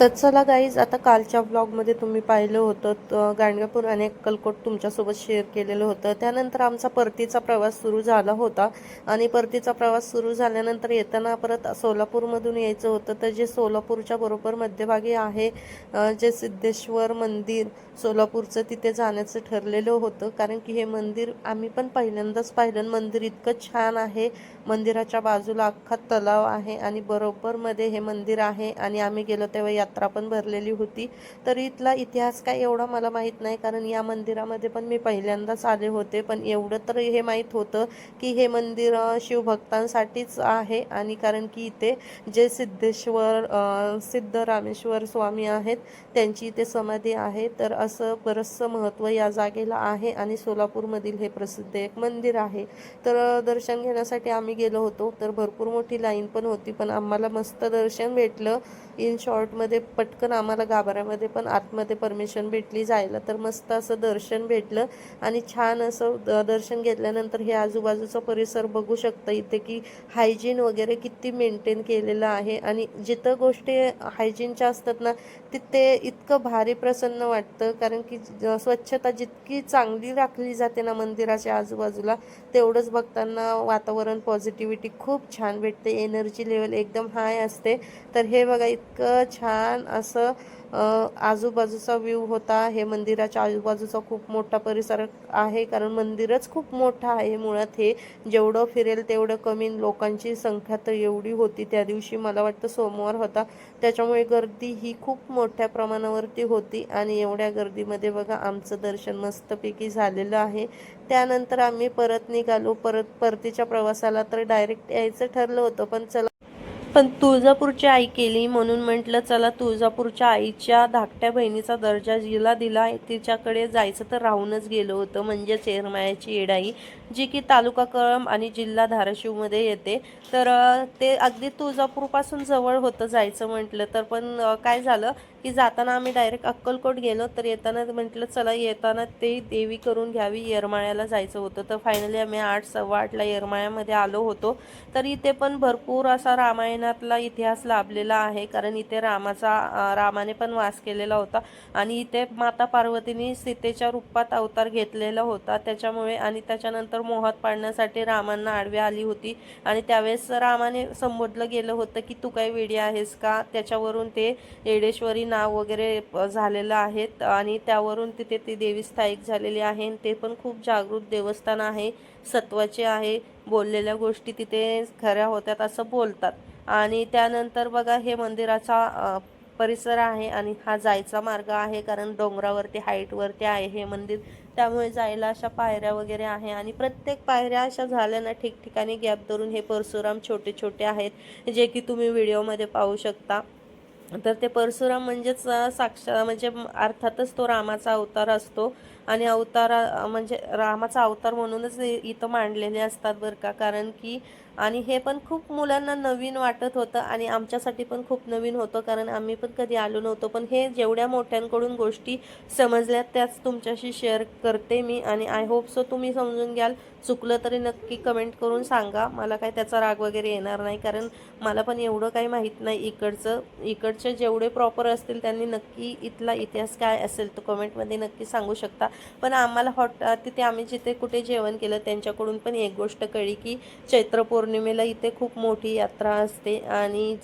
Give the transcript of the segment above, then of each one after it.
तर चला गाईज आता कालच्या ब्लॉगमध्ये तुम्ही पाहिलं होतं त- गाणगापूर आणि अक्कलकोट तुमच्यासोबत शेअर केलेलं होतं. त्यानंतर आमचा परतीचा प्रवास सुरू झाला होता आणि परतीचा प्रवास सुरू झाल्यानंतर येताना परत सोलापूरमधून यायचं होतं. तर जे सोलापूरच्या बरोबर मध्यभागी आहे जे सिद्धेश्वर मंदिर सोलापूरचं तिथे जाण्याचं ठरलेलं होतं. कारण की हे मंदिर आम्ही पण पहिल्यांदाच पाहिलं. मंदिर इतकं छान आहे. मंदिराच्या बाजूला अख्खा तलाव आहे आणि बरोबरमध्ये हे मंदिर आहे आणि आम्ही गेलो तेव्हा यात यात्रा पण भरलेली होती. तर इथला इतिहास काय एवढा मला माहीत नाही कारण या मंदिरामध्ये पण मी पहिल्यांदाच आले होते. पण एवढं तर हे माहीत होतं की हे मंदिर शिवभक्तांसाठीच आहे आणि कारण की इथे जे सिद्धेश्वर सिद्ध रामेश्वर स्वामी आहेत त्यांची इथे समाधी आहे. तर असं बरंचसं महत्त्व या जागेला आहे आणि सोलापूरमधील हे प्रसिद्ध एक मंदिर आहे. तर दर्शन घेण्यासाठी आम्ही गेलो होतो. तर भरपूर मोठी लाईन पण होती पण आम्हाला मस्त दर्शन भेटलं. इन शॉर्टमध्ये पटकन आम्हाला गाभाऱ्यामध्ये पण आतमध्ये परमिशन भेटली जायला. तर मस्त असं दर्शन भेटलं आणि छान असं दर्शन घेतल्यानंतर हे आजूबाजूचा परिसर बघू शकता इथे की हायजीन वगैरे किती मेंटेन केलेलं आहे. आणि जिथं गोष्टी हायजीनच्या असतात ना तिथे इतकं भारी प्रसन्न वाटतं. कारण की स्वच्छता जितकी चांगली राखली जाते ना मंदिराच्या आजूबाजूला तेवढंच बघताना वातावरण पॉझिटिव्हिटी खूप छान भेटते. एनर्जी लेवल एकदम हाय असते. तर हे बघा इतकं छान असं आजूबाजूचा व्ह्यू होता. हे मंदिराच्या आजूबाजूचा खूप मोठा परिसर आहे. कारण मंदिरच खूप मोठं आहे मुळात हे. जेवढं फिरेल तेवढं कमी लोकांची संख्या तर एवढी होती. त्या दिवशी मला वाटतं सोमवार होता. त्याच्यामुळे गर्दी ही खूप मोठ्या प्रमाणावरती होती. आणि एवढ्या गर्दीमध्ये बघा आमचं दर्शन मस्तपैकी झालेलं आहे. त्यानंतर आम्ही परत निघालो. परत परतीच्या प्रवासाला तर डायरेक्ट यायचं ठरलं होतं. पण चला पण तुळजापूरची आई केली म्हणून म्हटलं चला तुळजापूरच्या आईच्या धाकट्या बहिणीचा दर्जा जिला दिला. तिच्याकडे जायचं तर राहूनच गेलो होतं. म्हणजेच चेरमायाची येडाई जी की तालुका कळम आणि जिल्हा धाराशिवमध्ये येते. तर ते अगदी तुळजापूरपासून जवळ होतं जायचं म्हटलं. तर पण काय झालं की जाताना आम्ही डायरेक्ट अक्कलकोट गेलो तर येताना म्हटलं चला येताना ते देवी करून घ्यावी येरमाळ्याला जायचं होतं. तर फायनली आम्ही आठ सव्वा आठला येरमाळ्यामध्ये आलो होतो. तर इथे पण भरपूर असा रामायणातला इतिहास लाभलेला आहे कारण इथे रामाचा रामाने पण वास केलेला होता आणि इथे माता पार्वतीने सीतेच्या रूपात अवतार घेतलेला होता. त्याच्यामुळे आणि त्याच्यानंतर मोहात पाडण्यासाठी रामांना आडवी आली होती आणि त्यावेळेस रामाने संबोधलं गेलं होतं की तू काही वेडी आहेस का? त्याच्यावरून ते येडेश्वरी नाव वगैरे झालेलं आहेत आणि त्यावरून तिथे ती देवी स्थायिक झालेली आहे आणि ते पण खूप जागृत देवस्थान आहे सत्वाचे आहे बोललेल्या गोष्टी तिथे खऱ्या होत्यात असं बोलतात. आणि त्यानंतर बघा हे मंदिराचा परिसर आहे आणि हा जायचा मार्ग आहे कारण डोंगरावरती हाईटवरती आहे हे मंदिर. त्यामुळे जायला अशा पायऱ्या वगैरे आहे आणि प्रत्येक पायऱ्या अशा झाल्या ना ठिकठिकाणी गॅप धरून हे परशुराम छोटे छोटे आहेत जे की तुम्ही व्हिडिओमध्ये पाहू शकता. तर ते परशुराम म्हणजेच साक्षा म्हणजे अर्थातच तो रामाचा अवतार असतो. आणि अवतार म्हणजे रामाचा अवतार म्हणूनच इथं मांडलेले असतात बरं का. कारण की आणि हे पण खूप मुलांना नवीन वाटत होतं आणि आमच्यासाठी पण खूप नवीन होतं कारण आम्ही पण कधी आलो नव्हतो. पण हे जेवढ्या मोठ्यांकडून गोष्टी समजल्यात त्याच तुमच्याशी शेअर करते मी आणि आय होप सो तुम्ही समजून घ्याल. चुकलं तरी नक्की कमेंट करून सांगा. मला काय त्याचा राग वगैरे येणार नाही कारण मला पण एवढं काही माहीत नाही. इकडचं इकडचे जेवढे प्रॉपर असतील त्यांनी नक्की इथला इतिहास काय असेल तो कमेंटमध्ये नक्की सांगू शकता. पण आम्हाला हॉट तिथे आम्ही जिथे कुठे जेवण केलं त्यांच्याकडून पण एक गोष्ट कळली की चैत्रपूर पौर्णिमेला इथे खूप मोठी यात्रा असते आणि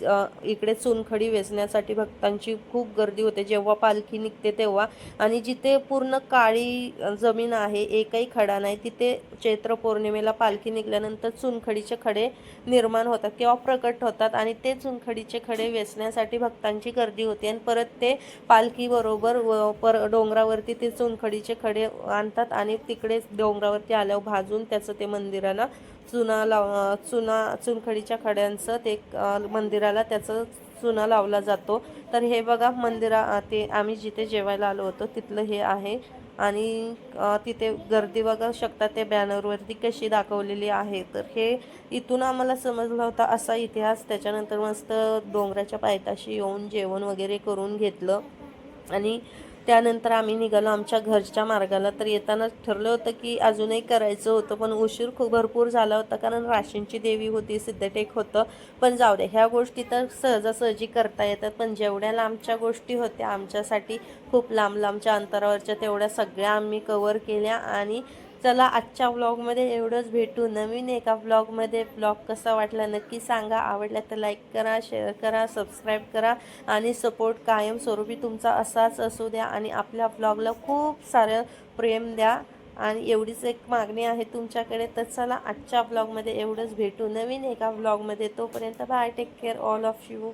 इकडे चुनखडी वेचण्यासाठी भक्तांची खूप गर्दी होते. जेव्हा पालखी निघते तेव्हा आणि जिथे पूर्ण काळी जमीन आहे एकही खडा नाही तिथे चैत्र पौर्णिमेला पालखी निघाल्यानंतर चुनखडीचे खडे निर्माण होतात किंवा प्रकट होतात आणि ते चुनखडीचे खडे वेचण्यासाठी भक्तांची गर्दी होते आणि परत ते पालखीबरोबर व पर डोंगरावरती ते चुनखडीचे खडे आणतात आणि तिकडे डोंगरावरती आल्यावर भाजून त्याचं ते मंदिराला चुना लाव चुना चुनखडीच्या खड्यांचं ते मंदिराला त्याचं चुना लावला जातो. तर हे बघा मंदिरा ते आम्ही जिथे जेवायला आलो होतो तिथलं हे आहे. आणि तिथे गर्दी बघा शकता ते बॅनरवरती कशी दाखवलेली आहे. तर हे इथून आम्हाला समजला होता असा इतिहास. त्याच्यानंतर मस्त डोंगराच्या पायथ्याशी येऊन जेवण वगैरे करून घेतलं. आणि त्यानंतर आम्ही निघालो आमच्या घरच्या मार्गाला. तर येताना ठरलं होतं की अजूनही करायचं होतं पण उशीर खूप भरपूर झाला होता कारण राशींची देवी होती सिद्धटेक होतं. पण जाऊ दे ह्या गोष्टी तर सहजासहजी करता येतात पण जेवढ्या लांबच्या गोष्टी होत्या आमच्यासाठी खूप लांब लांबच्या अंतरावरच्या तेवढ्या सगळ्या आम्ही कवर केल्या आणि चला आजच्या व्लॉगमध्ये एवढंच. भेटू नवीन एका व्लॉगमध्ये ब्लॉग कसा वाटला नक्की सांगा. आवडला तर लाईक करा शेअर करा सबस्क्राईब करा आणि सपोर्ट कायमस्वरूपी तुमचा असाच असू द्या आणि आपल्या व्लॉगला खूप सारं प्रेम द्या. आणि एवढीच एक मागणी आहे तुमच्याकडे. तर चला आजच्या ब्लॉगमध्ये एवढंच. भेटू नवीन एका ब्लॉगमध्ये तोपर्यंत bye take care all of you